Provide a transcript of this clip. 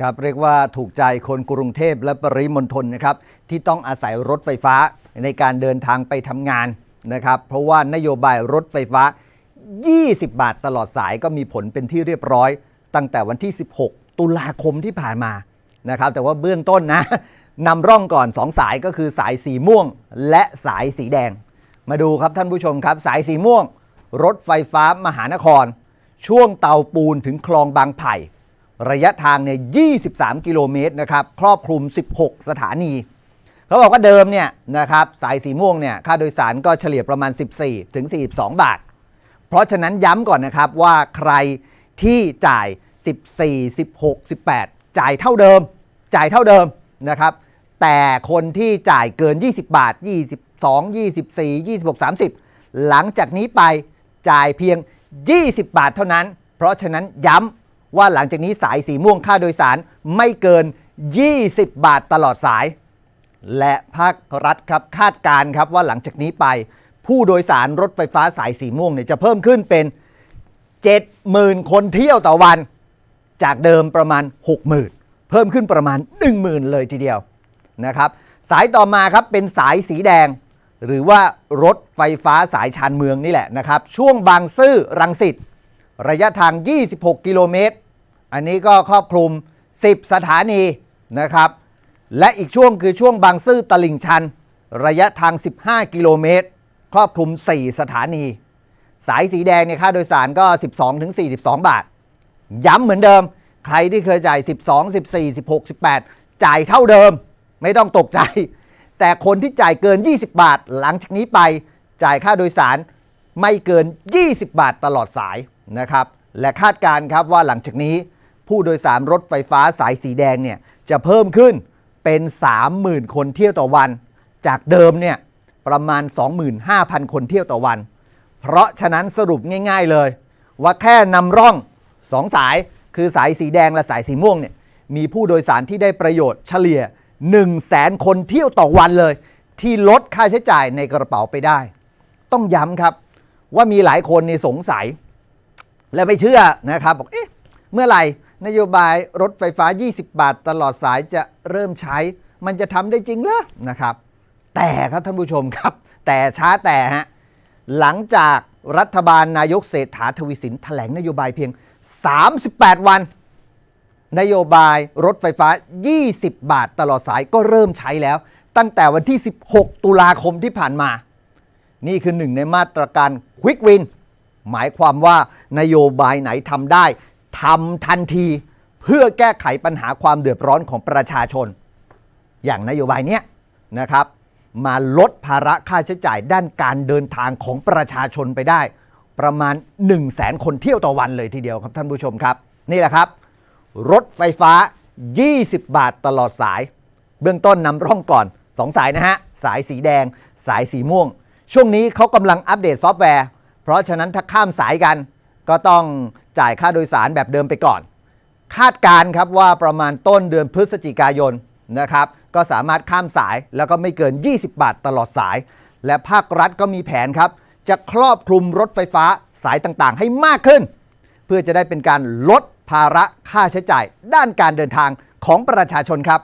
ครับเรียกว่าถูกใจคนกรุงเทพและปริมณฑลนะครับที่ต้องอาศัยรถไฟฟ้าในการเดินทางไปทำงานนะครับเพราะว่านโยบายรถไฟฟ้า 20 บาทตลอดสายก็มีผลเป็นที่เรียบร้อย ตั้งแต่วันที่ 16 ตุลาคมที่ผ่านมานะครับแต่ว่าเบื้องต้นนะนำร่องก่อน 2 สายก็คือสายสีม่วง และสายสีแดง มาดูครับท่านผู้ชมครับ สายสีม่วง รถไฟฟ้ามหานคร ช่วงเตาปูนถึงคลองบางไผ่ ระยะทางเนี่ย 23 กิโลเมตรนะครับ ครอบคลุม 16 สถานี เขาบอกว่าเดิมเนี่ยนะครับ สายสีม่วงเนี่ย ค่าโดยสารก็เฉลี่ยประมาณ 14 ถึง 42 บาท เพราะฉะนั้นย้ำก่อนนะครับว่าใครที่จ่าย 14 16 18 จ่ายเท่าเดิม จ่ายเท่าเดิมนะครับ แต่คนที่จ่ายเกิน 20 บาท 22 24 26 30 หลังจากนี้ไปจ่ายเพียง 20 บาทเท่านั้น เพราะฉะนั้นย้ำ ว่าหลังจากนี้สายสีม่วงค่าโดยสารไม่เกิน 20 บาทตลอดสาย และภาครัฐครับคาดการครับว่าหลังจากนี้ไป ผู้โดยสารรถไฟฟ้าสายสีม่วงเนี่ยจะเพิ่มขึ้นเป็น 70,000 คนเที่ยวต่อวัน จากเดิมประมาณ 60,000 เพิ่มขึ้นประมาณ 10,000 เลยทีเดียวนะครับสายต่อมาครับเป็นสายสีแดง หรือว่ารถไฟฟ้าสายชานเมืองนี่แหละนะครับ ช่วงบางซื่อรังสิตระยะทาง 26 กิโลเมตร อันนี้ก็ครอบคลุม 10 สถานีนะครับ และอีกช่วงคือช่วงบางซื่อตลิ่งชัน ระยะทาง 15 กิโลเมตร ครอบคลุม 4 สถานี สายสีแดงเนี่ยค่าโดยสารก็ 12ถึง42 บาท ย้ำเหมือนเดิม ใครที่เคยจ่าย 12 14 16 18 จ่ายเท่าเดิม ไม่ต้องตกใจ แต่คนที่จ่ายเกิน 20 บาท หลังจากนี้ไปจ่ายค่าโดยสารไม่เกิน 20 บาทตลอดสายนะครับ และคาดการครับว่าหลังจากนี้ ผู้โดยสารรถไฟฟ้าสายสีแดงเนี่ยจะเพิ่มขึ้นเป็น 30,000 คนเที่ยวต่อวัน จากเดิมเนี่ยประมาณ 25,000 คนเที่ยวต่อวัน เพราะฉะนั้นสรุปง่าย ๆเลย ว่าแค่นำร่อง2สายคือสายสีแดงและสายสีม่วงเนี่ยมีผู้โดยสารที่ได้ประโยชน์เฉลี่ย 1 0 0 0 0แสนคนเที่ยวต่อวันเลย ที่ลดค่าใช้จ่ายในกระเป๋าไปได้ ต้องย้ำครับว่ามีหลายคนในสงสัย และไม่เชื่อนะครับบอกเอ๊ะเมื่อไหร่ นโยบายรถไฟฟ้า 20 บาท ตลอดสายจะเริ่มใช้ มันจะทำได้จริงเหรอนะครับ แต่ครับท่านผู้ชมครับ แต่ช้าแต่ฮะหลังจากรัฐบาลนายกเศรษฐาทวีสินแถลงนโยบายเพียง 38 วัน นโยบายรถไฟฟ้า 20 บาท ตลอดสายก็เริ่มใช้แล้ว ตั้งแต่วันที่ 16 ตุลาคมที่ผ่านมา นี่คือหนึ่งในมาตรการ Quick Win หมายความว่านโยบายไหนทำได้ ทำทันทีเพื่อแก้ไขปัญหาความเดือดร้อนของประชาชน อย่างนโยบายเนี้ยนะครับ มาลดภาระค่าใช้จ่ายด้านการเดินทางของประชาชนไปได้ ประมาณ 1 0 0 0 0แสนคนเที่ยวต่อวันเลยทีเดียวครับท่านผู้ชมครับ นี่แหละครับ รถไฟฟ้า 20 บาทตลอดสาย เบื้องต้นนำร่องก่อน 2 สายนะฮะ สายสีแดง สายสีม่วง ช่วงนี้เขากำลังอัปเดตซอฟต์แวร์ เพราะฉะนั้นถ้าข้ามสายกัน ก็ต้องจ่ายค่าโดยสารแบบเดิมไปก่อน คาดการครับว่าประมาณต้นเดือนพฤศจิกายนนะครับ ก็สามารถข้ามสายแล้วก็ไม่เกิน 20 บาทตลอดสาย และภาครัฐก็มีแผนครับ จะครอบคลุมรถไฟฟ้าสายต่างๆ ให้มากขึ้น เพื่อจะได้เป็นการลดภาระค่าใช้จ่ายด้านการเดินทางของประชาชนครับ